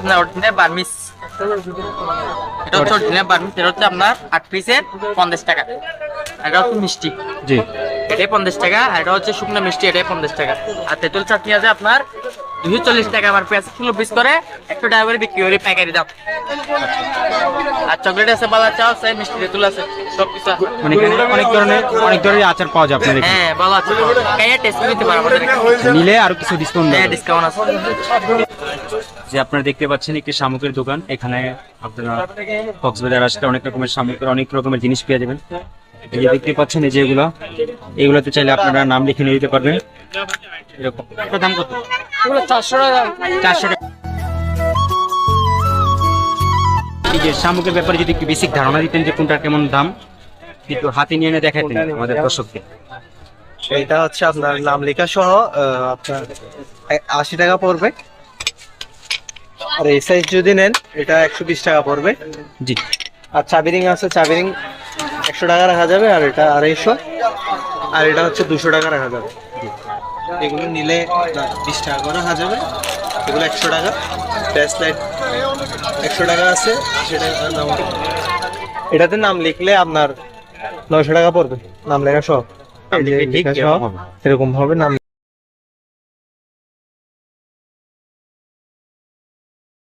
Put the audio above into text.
আপনার original Burmese এটা হচ্ছে অরিজিনাল বার্মিস এটা হচ্ছে আপনার আট পিসের পঞ্চাশ টাকা। এটা হচ্ছে মিষ্টি। জি। এটাই পঞ্চাশ টাকা আর এটা হচ্ছে শুকনো মিষ্টি এটাই পঞ্চাশ টাকা। আর তেঁতুল চাটনি আছে আপনার দুশো চল্লিশ টাকা আমার পেঁয়াজ পিস করে একশো টাকা করে বিক্রি করি পাইকারি দাম। আর চকলেট আছে বালা চা আছে মিষ্টি তেঁতুল আছে সব কিছু মানে অনেক ধরনের অনেক ধরনের আচার পাওয়া যায় হ্যাঁ ভালো টেস্ট নিলে আরও কিছু ডিসকাউন্ট হ্যাঁ ডিসকাউন্ট আছে। যে আপনারা দেখতে পাচ্ছেন একটি শামুকের দোকান। এখানে আপনারা কক্সবাজার আসলে অনেক রকমের শামুকের অনেক রকমের জিনিস পেয়ে যাবেন। এই যে দেখতে পাচ্ছেন এই যে এগুলো এগুলোতে চাইলে আপনারা নাম লিখে নিয়ে দিতে পারবেন। এরকম। এটার দাম কত? চারশো টাকা। চারশো টাকা। এই যে শামুকের ব্যাপারে যদি একটু বেসিক ধারণা দিতেন যে কোনটার কেমন দাম কিন্তু হাতে নিয়ে এনে দেখাতেন আমাদের দর্শককে। এটা হচ্ছে আপনার নাম লেখা সহ আপনার আশি টাকা পড়বে। আর এই সাইজ যদি নেন এটা একশো বিশ টাকা পড়বে। জি। আর চাবিরিং আছে চাবিরিং একশো টাকা রাখা যাবে আর এটা আড়াইশো। আর এটা হচ্ছে দুশো টাকা রাখা যাবে। এগুলো নিলে বিশ টাকা করে হাজার যাবে। এগুলো একশো টাকা। ফ্ল্যাশ লাইট একশো টাকা আছে আশি টাকা দাম এটাতে নাম লিখলে আপনার নয়শো টাকা পড়বে। নাম লেখা সব। লেখা সহ এরকম ভাবে নাম